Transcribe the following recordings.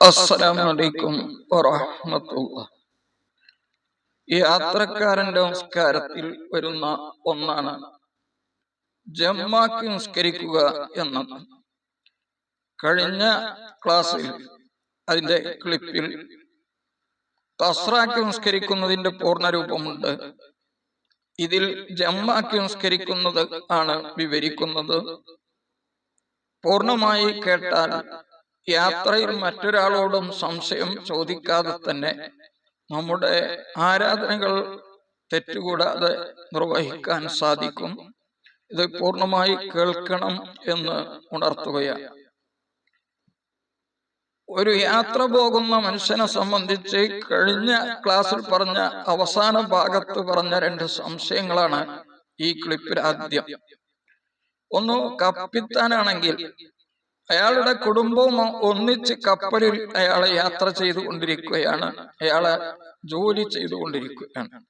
അസ്സലാമലൈക്കും വറഹമത്തുള്ള യാത്രക്കാരന്റെ നമസ്കാരത്തിൽ വരുന്ന ഒന്നാണ് ജമ്മാക്കി നിസ്കരിക്കുക എന്നത്. കഴിഞ്ഞ ക്ലാസ്സിൽ അതിന്റെ ക്ലിപ്പിൽ കസ്രാക്കി നിസ്കരിക്കുന്നതിന്റെ പൂർണരൂപമുണ്ട്. ഇതിൽ ജമ്മാക്കി നിസ്കരിക്കുന്നത് ആണ് വിവരിക്കുന്നത്. പൂർണമായി കേട്ടാൽ യാത്രയിൽ മറ്റൊരാളോടും സംശയം ചോദിക്കാതെ തന്നെ നമ്മുടെ ആരാധനകൾ തെറ്റുകൂടാതെ നിർവഹിക്കാൻ സാധിക്കും. ഇത് പൂർണമായി കേൾക്കണം എന്ന് ഉണർത്തുകയാണ്. ഒരു യാത്ര പോകുന്ന മനുഷ്യനെ സംബന്ധിച്ച് കഴിഞ്ഞ ക്ലാസ്സിൽ പറഞ്ഞ അവസാന ഭാഗത്ത് പറഞ്ഞ രണ്ട് സംശയങ്ങളാണ് ഈ ക്ലിപ്പിൽ ആദ്യം. ഒന്ന് കപ്പിത്താനാണെങ്കിൽ അയാളുടെ കുടുംബവും ഒന്നിച്ച് കപ്പലിൽ അയാളെ യാത്ര ചെയ്തുകൊണ്ടിരിക്കുകയാണ്. അയാളെ ജോലി ചെയ്തുകൊണ്ടിരിക്കുകയാണ്.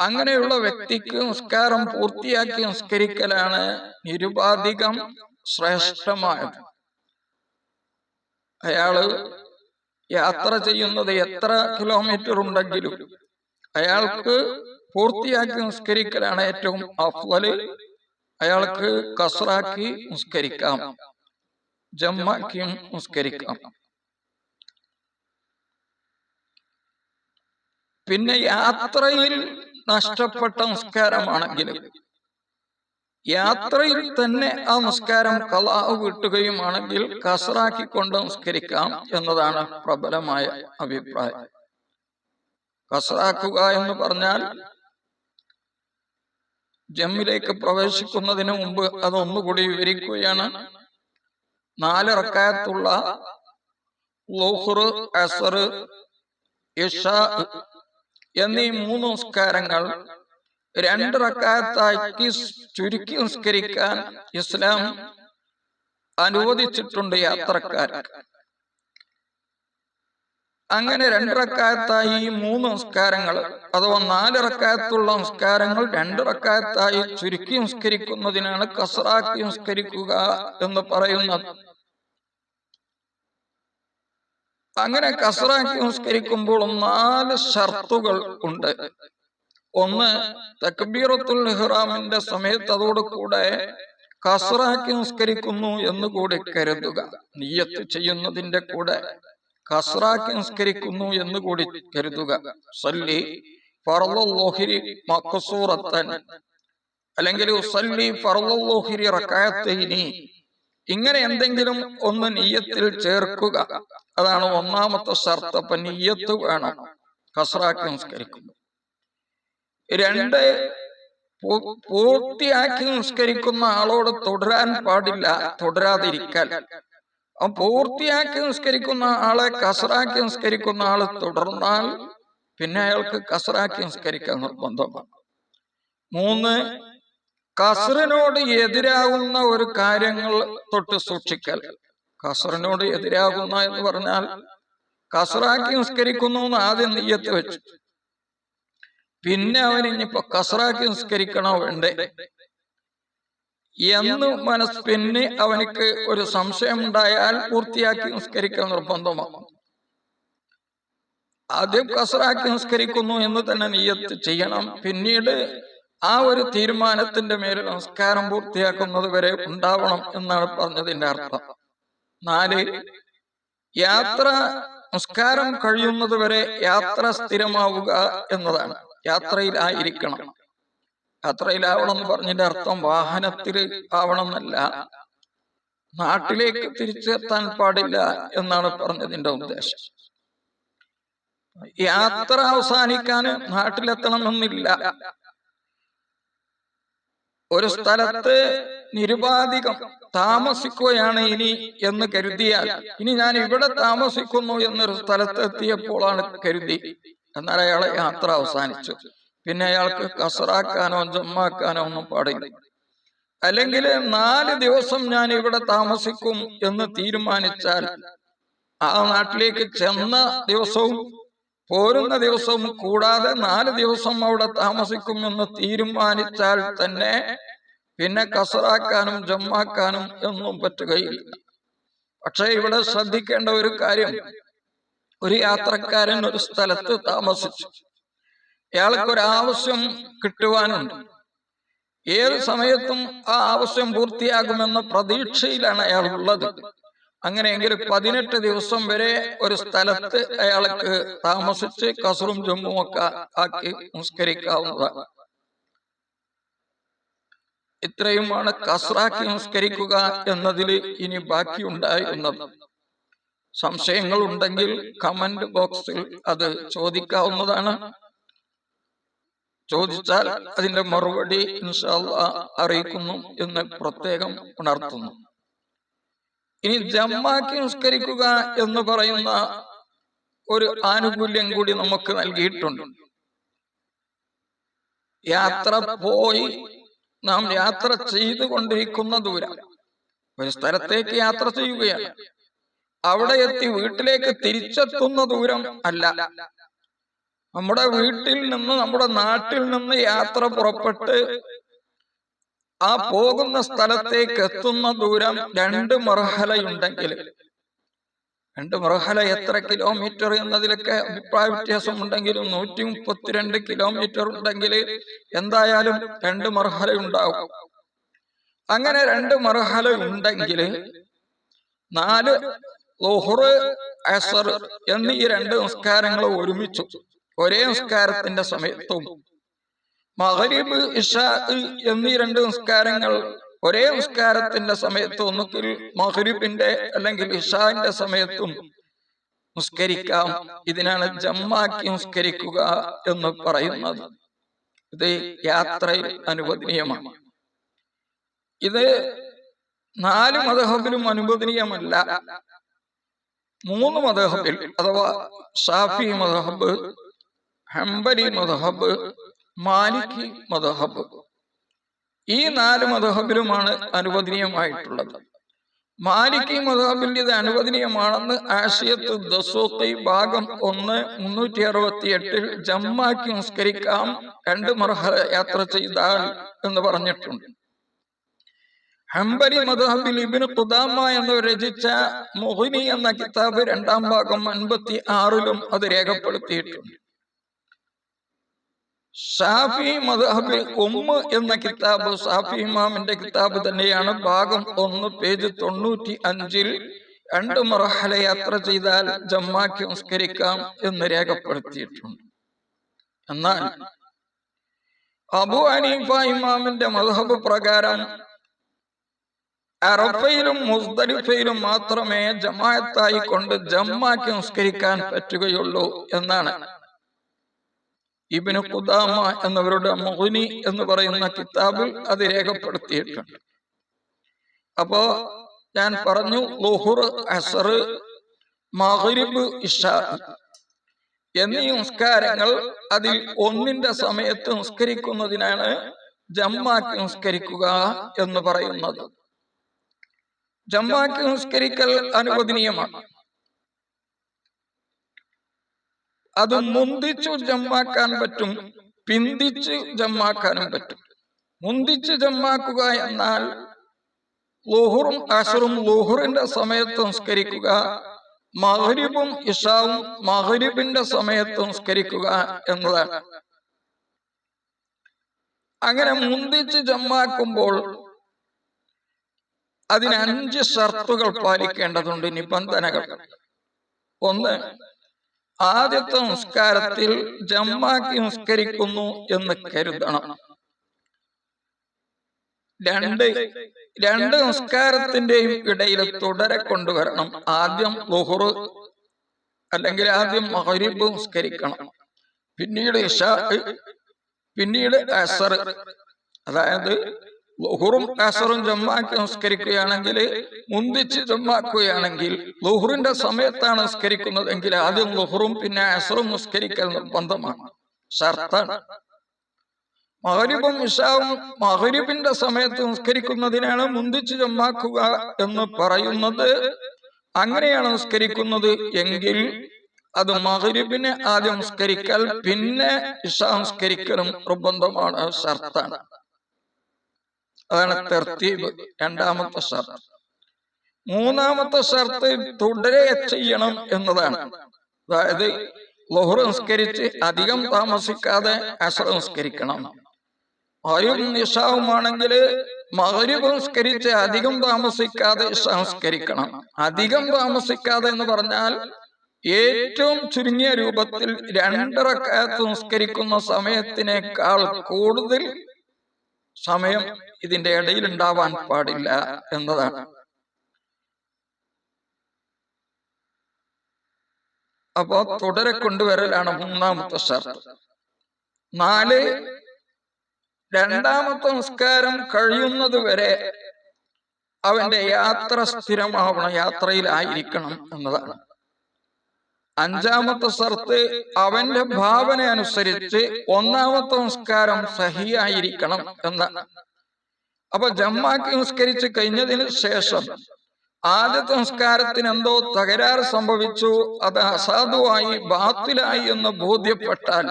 അങ്ങനെയുള്ള വ്യക്തിക്ക് നിസ്കാരം പൂർത്തിയാക്കി നിസ്കരിക്കലാണ് നിരുപാധികം ശ്രേഷ്ഠമായത്. അയാൾ യാത്ര ചെയ്യുന്നത് എത്ര കിലോമീറ്റർ ഉണ്ടെങ്കിലും അയാൾക്ക് പൂർത്തിയാക്കി നിസ്കരിക്കലാണ് ഏറ്റവും അഫ്വൽ. അയാൾക്ക് കസറാക്കി നിസ്കരിക്കാം. ജമ്മാക്കിയും നിസ്കരിക്കാം. പിന്നെ യാത്രയിൽ നഷ്ടപ്പെട്ട നിസ്കാരമാണെങ്കിലും യാത്രയിൽ തന്നെ ആ നിസ്കാരം കലാവ് കിട്ടുകയുമാണെങ്കിൽ കസറാക്കിക്കൊണ്ട് നിസ്കരിക്കാം എന്നതാണ് പ്രബലമായ അഭിപ്രായം. കസറാക്കുക എന്ന് പറഞ്ഞാൽ ജമ്മിലേക്ക് പ്രവേശിക്കുന്നതിന് മുമ്പ് അതൊന്നുകൂടി വിവരിക്കുകയാണ്. നാല് റക്കായത്തുള്ള അസർ എന്നീ മൂന്ന് നിസ്കാരങ്ങൾ രണ്ട് റക്കായത്താക്കി ചുരുക്കി നിസ്കരിക്കാൻ ഇസ്ലാം അനുവദിച്ചിട്ടുണ്ട് യാത്രക്കാർക്ക്. അങ്ങനെ രണ്ടിറക്കായത്തായി ഈ മൂന്ന് നിസ്കാരങ്ങൾ അഥവാ നാലിറക്കായത്തുള്ള നിസ്കാരങ്ങൾ രണ്ട് ചുരുക്കി നിസ്കരിക്കുന്നതിനാണ് കസറാക്കി നിസ്കരിക്കുക എന്ന് പറയുന്നത്. അങ്ങനെ കസറാക്കി നിസ്കരിക്കുമ്പോൾ നാല് ഷർത്തുകൾ ഉണ്ട്. ഒന്ന് തക്ബീറത്തുൽ ഇഹ്റാമിന്റെ സമയത്ത് അതോട് കൂടെ കസറാക്കി നിസ്കരിക്കുന്നു എന്ന് കൂടി കരുതുക. നീയത്ത് ചെയ്യുന്നതിന്റെ കൂടെ. കസറാക്കി നിസ്കരിക്കുന്നു എന്ന് കൂടി കരുതുക. സല്ലി ഫർലോഹിരി മക്കസൂറത്തൻ അല്ലെങ്കിൽ സല്ലി ഫർലോഹിരി റക്കായത്തൈനി. ഇങ്ങനെ എന്തെങ്കിലും ഒന്ന് നീയത്തിൽ ചേർക്കുക. അതാണ് ഒന്നാമത്തെ ഷർത്ത്. അപ്പൊ നീയത്ത് വേണം. കസറാക്കി നിസ്കരിക്കുന്നു രണ്ട് പൂർത്തിയാക്കി നിസ്കരിക്കുന്ന ആളോട് തുടരാൻ പാടില്ല. തുടരാതിരിക്കാൻ അവൻ പൂർത്തിയാക്കി നിസ്കരിക്കുന്ന ആളെ കസറാക്കി നിസ്കരിക്കുന്ന ആൾ തുടർന്നാൽ പിന്നെ അയാൾക്ക് കസറാക്കി നിസ്കരിക്കാൻ നിർബന്ധമാണ്. മൂന്ന് കസറിനോട് എതിരാകുന്ന ഒരു കാര്യങ്ങൾ തൊട്ട് സൂക്ഷിക്കൽ. കസറിനോട് എതിരാകുന്ന എന്ന് പറഞ്ഞാൽ കസറാക്കി നിസ്കരിക്കുന്നു എന്ന് ആദ്യം നെയ്യത്ത് വെച്ചു. പിന്നെ അവൻ ഇനിയിപ്പോ കസറാക്കി നിസ്കരിക്കണോ വേണ്ടേ? എന്ന് മനസ് പിന്നെ അവനക്ക് ഒരു സംശയം ഉണ്ടായാൽ പൂർത്തിയാക്കി നിസ്കരിക്കാൻ നിർബന്ധമാകും ആദ്യം കസറാക്കി നിസ്കരിക്കുന്നു എന്ന് തന്നെ നീയത്ത് ചെയ്യണം. പിന്നീട് ആ ഒരു തീരുമാനത്തിന്റെ മേൽ നമസ്കാരം പൂർത്തിയാക്കുന്നത് വരെ ഉണ്ടാവണം എന്നാണ് പറഞ്ഞതിന്റെ അർത്ഥം. നാല് യാത്ര നമസ്കാരം കഴിയുന്നത് വരെ യാത്ര സ്ഥിരമാവുക എന്നതാണ്. യാത്രയിലായിരിക്കണം യാത്രയിലാവണം എന്ന് പറഞ്ഞതിന്റെ അർത്ഥം വാഹനത്തിൽ ആവണം എന്നല്ല നാട്ടിലേക്ക് തിരിച്ചെത്താൻ പാടില്ല എന്നാണ് പറഞ്ഞതിന്റെ ഉദ്ദേശം. യാത്ര അവസാനിക്കാൻ നാട്ടിലെത്തണമെന്നില്ല. ഒരു സ്ഥലത്ത് നിരുപാധികം താമസിക്കുകയാണ് ഇനി എന്ന് കരുതിയാൽ ഇനി ഞാൻ ഇവിടെ താമസിക്കുന്നു എന്നൊരു സ്ഥലത്ത് എത്തിയപ്പോഴാണ് കരുതി. എന്നാൽ അയാളെ യാത്ര അവസാനിച്ചു. പിന്നെ അയാൾക്ക് കസറാക്കാനോ ജമ്മാക്കാനോ ഒന്നും പാടില്ല. അല്ലെങ്കിൽ നാല് ദിവസം ഞാൻ ഇവിടെ താമസിക്കും എന്ന് തീരുമാനിച്ചാൽ ആ നാട്ടിലേക്ക് ചെന്ന ദിവസവും പോരുന്ന ദിവസവും കൂടാതെ നാല് ദിവസം അവിടെ താമസിക്കും എന്ന് തീരുമാനിച്ചാൽ തന്നെ പിന്നെ കസറാക്കാനും ജമ്മാക്കാനും ഒന്നും പറ്റുകയില്ല. പക്ഷെ ഇവിടെ ശ്രദ്ധിക്കേണ്ട ഒരു കാര്യം. ഒരു യാത്രക്കാരൻ ഒരു സ്ഥലത്ത് താമസിച്ചു. ആവശ്യം കിട്ടുവാനുണ്ട്. ഏത് സമയത്തും ആ ആവശ്യം പൂർത്തിയാകുമെന്ന പ്രതീക്ഷയിലാണ് അയാൾ ഉള്ളത്. അങ്ങനെയെങ്കിൽ പതിനെട്ട് ദിവസം വരെ ഒരു സ്ഥലത്ത് അയാൾക്ക് താമസിച്ച് കസറും ജമ്മും ഒക്കെ ആക്കി നിസ്കരിക്കാവുന്നതാണ്. ഇത്രയുമാണ് കസറാക്കി നിസ്കരിക്കുക എന്നതിൽ ഇനി ബാക്കിയുണ്ടായിരുന്നത്. സംശയങ്ങൾ ഉണ്ടെങ്കിൽ കമന്റ് ബോക്സിൽ അത് ചോദിക്കാവുന്നതാണ്. ചോദിച്ചാൽ അതിന്റെ മറുപടി അറിയിക്കുന്നു എന്ന് പ്രത്യേകം ഉണർത്തുന്നു. ഇനി ജമ്മാക്കി നിസ്കരിക്കുക എന്ന് പറയുന്ന ഒരു ആനുകൂല്യം കൂടി നമുക്ക് നൽകിയിട്ടുണ്ട്. യാത്ര പോയി നാം യാത്ര ചെയ്തു കൊണ്ടിരിക്കുന്ന ദൂരം. ഒരു സ്ഥലത്തേക്ക് യാത്ര ചെയ്യുകയാണ്. അവിടെ എത്തി വീട്ടിലേക്ക് തിരിച്ചെത്തുന്ന ദൂരം അല്ല. നമ്മുടെ വീട്ടിൽ നിന്ന് നമ്മുടെ നാട്ടിൽ നിന്ന് യാത്ര പുറപ്പെട്ട് ആ പോകുന്ന സ്ഥലത്തേക്ക് എത്തുന്ന ദൂരം രണ്ട് മർഹലയുണ്ടെങ്കിൽ. രണ്ട് മർഹല എത്ര കിലോമീറ്റർ എന്നതിലൊക്കെ അഭിപ്രായ വ്യത്യാസം ഉണ്ടെങ്കിലും നൂറ്റി മുപ്പത്തിരണ്ട് കിലോമീറ്റർ ഉണ്ടെങ്കിൽ എന്തായാലും രണ്ട് മർഹല ഉണ്ടാവും അങ്ങനെ രണ്ട് മർഹല ഉണ്ടെങ്കിൽ നാല് ലോഹറ് അസർ എന്നീ രണ്ട് നിസ്കാരങ്ങൾ ഒരുമിച്ചു. ഒരേ നിസ്കാരത്തിന്റെ സമയത്തും മഹരീബ് ഇഷ എന്നീ രണ്ട് നിസ്കാരങ്ങൾ ഒരേ നിസ്കാരത്തിന്റെ സമയത്ത് ഒന്നുകിൽ മഹരീബിന്റെ അല്ലെങ്കിൽ ഇഷാന്റെ സമയത്തും നിസ്കരിക്കാം. ഇതിനാണ് ജമ്മാക്കി നിസ്കരിക്കുക എന്ന് പറയുന്നത്. ഇത് യാത്രയിൽ അനുവദനീയമാണ്. ഇത് നാല് മതഹബിലും അനുവദനീയമല്ല. മൂന്ന് മതഹബിൽ അഥവാ ഷാഫി മതഹബ് ഹംബലി മതഹബ് മാലിക്കി മതഹബ് ഈ നാല് മതഹബിലുമാണ് അനുവദനീയമായിട്ടുള്ളത്. മാലിക്കി മതഹബിൽ ഇത് അനുവദനീയമാണെന്ന് ആശയത്ത് ദസോത്തി ഭാഗം ഒന്ന് മുന്നൂറ്റി അറുപത്തി എട്ടിൽ ജമ്മാക്കി നിസ്കരിക്കാം രണ്ട് മർഹ യാത്ര ചെയ്താൽ എന്ന് പറഞ്ഞിട്ടുണ്ട്. ഹംബരി മദഹബിൽ ഇബിന് ഖുദാമ എന്ന് രചിച്ച മൊഹിനി എന്ന കിതാബ് രണ്ടാം ഭാഗം അൻപത്തി ആറിലും അത് രേഖപ്പെടുത്തിയിട്ടുണ്ട്. ഷാഫി മദഹബിൽ ഉമ്മ് എന്ന കിതാബ് ഷാഫി ഇമാമിന്റെ കിതാബ് തന്നെയാണ്. ഭാഗം ഒന്ന് പേജ് തൊണ്ണൂറ്റി അഞ്ചിൽ രണ്ട് മറഹല യാത്ര ചെയ്താൽ ജമ്മാക്കി സംസ്കരിക്കാം എന്ന് രേഖപ്പെടുത്തിയിട്ടുണ്ട്. എന്നാൽ അബു അനീഫ ഇമാമിന്റെ മദ്ഹബ് പ്രകാരം അറഫയിലും മുസ്തലിഫയിലും മാത്രമേ ജമായത്തായി കൊണ്ട് ജമ്മാക്കി സംസ്കരിക്കാൻ പറ്റുകയുള്ളൂ എന്നാണ് ഇബിന് ഖുദാമ എന്നവരുടെ മുഹുനി എന്ന് പറയുന്ന കിതാബിൽ അത് രേഖപ്പെടുത്തിയിട്ടുണ്ട്. അപ്പോ ഞാൻ പറഞ്ഞു ലുഹുർ അസർ മഹരിബ് ഇഷ എന്നീ നിസ്കാരങ്ങൾ അതിൽ ഒന്നിന്റെ സമയത്ത് നിസ്കരിക്കുന്നതിനാണ് ജമ്മാക്കി നിസ്കരിക്കുക എന്ന് പറയുന്നത്. ജമ്മാക്കി നിസ്കരിക്കൽ അനുവദനീയമാണ്. അത് മുന്തിച്ചു ജമ്മാക്കാൻ പറ്റും പിന്തിച്ച് ജമ്മാക്കാനും പറ്റും. മുന്തിച്ച് ജമ്മാക്കുക എന്നാൽ ലോഹുറും അഷറും ലോഹുറിന്റെ സമയത്ത് സംസ്കരിക്കുക മഹരിബും ഇഷാവും മഹരിബിന്റെ സമയത്ത് സംസ്കരിക്കുക എന്നതാണ്. അങ്ങനെ മുന്തിച്ച് ജമ്മാക്കുമ്പോൾ അതിന് അഞ്ച് ഷർത്തുകൾ പാലിക്കേണ്ടതുണ്ട് നിബന്ധനകൾ. ഒന്ന് ആദ്യത്തെ നിസ്കാരത്തിൽ ജമ്മാക്കി നിസ്കരിക്കുന്നു എന്ന് കരുതണം. രണ്ട് രണ്ട് നിസ്കാരത്തിന്റെയും ഇടയിൽ തുടരെ കൊണ്ടുവരണം. ആദ്യം ലുഹുറ് അല്ലെങ്കിൽ ആദ്യം മഹരിബ് നിസ്കരിക്കണം. പിന്നീട് ഇഷ പിന്നീട് അസർ. അതായത് ലുഹുറും അസറും ജമ്മാക്കി നിസ്കരിക്കുകയാണെങ്കിൽ മുന്തിച്ച് ജമ്മാക്കുകയാണെങ്കിൽ ലുഹുറിന്റെ സമയത്താണ് നിസ്കരിക്കുന്നതെങ്കിൽ ആദ്യം ലുഹുറും പിന്നെ അസറും നിസ്കരിക്കൽ നിർബന്ധമാണ്. ഷർത്താണ് മഹരിബും ഇഷാവും മഹരിബിന്റെ സമയത്ത് നിസ്കരിക്കുന്നതിനാണ് മുന്തിച്ച് ജമ്മാക്കുക എന്ന് പറയുന്നത്. അങ്ങനെയാണ് നിസ്കരിക്കുന്നത് എങ്കിൽ അത് മഹരിബിനെ ആദ്യം നിസ്കരിക്കൽ പിന്നെ ഇഷാ നിസ്കരിക്കലും നിർബന്ധമാണ്. ഷർത്താണ് അതാണ് തെർത്തീബ് രണ്ടാമത്തെ ഷർത്ത്. മൂന്നാമത്തെ ഷർത്ത് തുടരെ ചെയ്യണം എന്നതാണ്. അതായത് ലോഹർ സംസ്കരിച്ച് അധികം താമസിക്കാതെ അസർ നിസ്കരിക്കണം. ആയും നിഷാവുമാണെങ്കിൽ മകരിബ് നിസ്കരിച്ച് അധികം താമസിക്കാതെ സംസ്കരിക്കണം അധികം താമസിക്കാതെ എന്ന് പറഞ്ഞാൽ ഏറ്റവും ചുരുങ്ങിയ രൂപത്തിൽ രണ്ടറക്കാലത്ത് സംസ്കരിക്കുന്ന സമയത്തിനേക്കാൾ കൂടുതൽ സമയം ഇതിന്റെ ഇടയിൽ ഉണ്ടാവാൻ പാടില്ല എന്നതാണ്. അപ്പോ തുടരെ കൊണ്ടുവരലാണ് മൂന്നാമത്തെ ഷർത്ത്. നാല് രണ്ടാമത്തെ നിസ്കാരം കഴിയുന്നത് വരെ അവന്റെ യാത്ര സ്ഥിരമാവണം യാത്രയിലായിരിക്കണം എന്നതാണ്. അഞ്ചാമത്തെ സർത്ത് അവന്റെ ഭാവന അനുസരിച്ച് ഒന്നാമത്തെ സംസ്കാരം സഹിയായിരിക്കണം എന്നാണ്. അപ്പൊ ജമ്മാക്ക് നിസ്കരിച്ച് കഴിഞ്ഞതിന് ശേഷം ആദ്യത്തെ നിസ്കാരത്തിന് എന്തോ തകരാറ് സംഭവിച്ചു അത് അസാധുവായി ബാത്തിലായി എന്ന് ബോധ്യപ്പെട്ടാൽ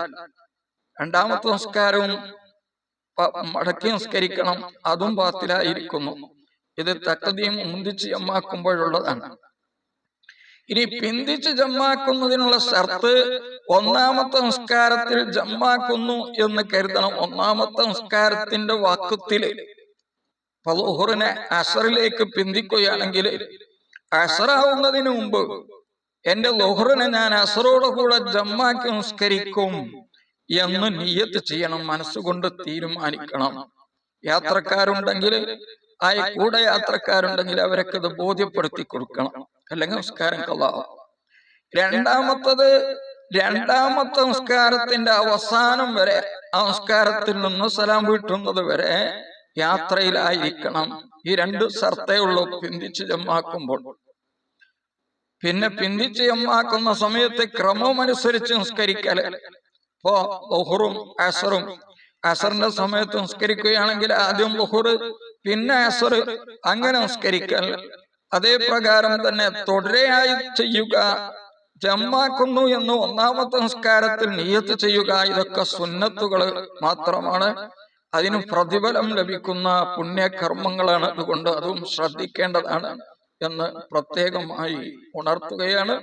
രണ്ടാമത്തെ നിസ്കാരവും മടക്കി നിസ്കരിക്കണം അതും ബാത്തിലായിരിക്കുന്നു. ഇത് തക്കതിയും മുന്തിച്ച് ജമ്മാക്കുമ്പോഴുള്ളതാണ്. ഇനി പിന്തിച്ച് ജമ്മാക്കുന്നതിനുള്ള ഷർത്ത് ഒന്നാമത്തെ നിസ്കാരത്തിൽ ജമ്മാക്കുന്നു എന്ന് കരുതണം. ഒന്നാമത്തെ നിസ്കാരത്തിന്റെ വാക്കത്തിൽ ഫലുഹറിനെ അസറിലേക്ക് പിന്തിക്കുകയാണെങ്കിൽ അസറാവുന്നതിന് മുമ്പ് എന്റെ ലോഹറിനെ ഞാൻ അസറോട് കൂടെ ജമ്മാക്കി നിസ്കരിക്കും എന്ന് നീയത്ത് ചെയ്യണം മനസ്സുകൊണ്ട് തീരുമാനിക്കണം. യാത്രക്കാരുണ്ടെങ്കിൽ ആ കൂടെ യാത്രക്കാരുണ്ടെങ്കിൽ അവരൊക്കെ ഇത് ബോധ്യപ്പെടുത്തി കൊടുക്കണം. അല്ലെങ്കിൽ നമസ്കാരം കള്ളാവും രണ്ടാമത്തത് രണ്ടാമത്തെ നമസ്കാരത്തിന്റെ അവസാനം വരെ ആ നമസ്കാരത്തിൽ നിന്ന് സലാം വീട്ടുന്നത് വരെ യാത്രയിലായിരിക്കണം. ഈ രണ്ട് സർത്തേ ഉള്ളൂ പിന്തിച്ച് ജമ്മാക്കുമ്പോൾ. പിന്നെ പിന്തിച്ച് ചെമ്മാക്കുന്ന സമയത്ത് ക്രമമനുസരിച്ച് നിസ്കരിക്കൽ. ഇപ്പോ ബഹുറും അസറും. അസറിന്റെ സമയത്ത് നിസ്കരിക്കുകയാണെങ്കിൽ ആദ്യം ബഹുർ പിന്നെ അസർ അങ്ങനെ നിസ്കരിക്കൽ. അതേ പ്രകാരം തന്നെ തുടരെയായി ചെയ്യുക ജമ്മാക്കുന്നു എന്ന് ഒന്നാമത്തെ നിസ്കാരത്തിൽ നിയത്ത് ചെയ്യുക ഇതൊക്കെ സുന്നത്തുകൾ മാത്രമാണ്. അതിന് പ്രതിഫലം ലഭിക്കുന്ന പുണ്യകർമ്മങ്ങളാണ് അതുകൊണ്ട് അതും ശ്രദ്ധിക്കേണ്ടതാണ് എന്ന് പ്രത്യേകമായി ഉണർത്തുകയാണ്.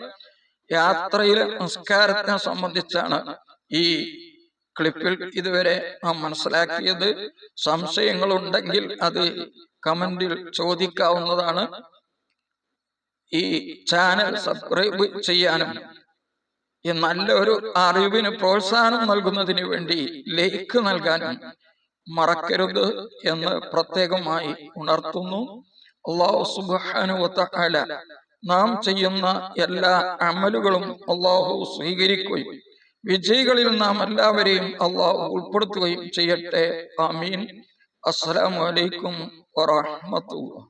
യാത്രയിലെ നിസ്കാരത്തെ സംബന്ധിച്ചാണ് ഈ ക്ലിപ്പിൽ ഇതുവരെ നാം മനസ്സിലാക്കിയത്. സംശയങ്ങളുണ്ടെങ്കിൽ അത് കമന്റിൽ ചോദിക്കാവുന്നതാണ്. ഈ ചാനൽ സബ്സ്ക്രൈബ് ചെയ്യാനും നല്ലൊരു അറിവിന് പ്രോത്സാഹനം നൽകുന്നതിന് വേണ്ടി ലൈക്ക് നൽകാനും മറക്കരുത് എന്ന് പ്രത്യേകമായി ഉണർത്തുന്നു. അള്ളാഹു സുബാനുവല നാം ചെയ്യുന്ന എല്ലാ അമലുകളും അള്ളാഹു സ്വീകരിക്കുകയും വിജയികളിൽ നാം എല്ലാവരെയും അള്ളാഹു ഉൾപ്പെടുത്തുകയും ചെയ്യട്ടെ. ആമീൻ. അസ്സലാമലൈക്കും വറഹമത്തുള്ള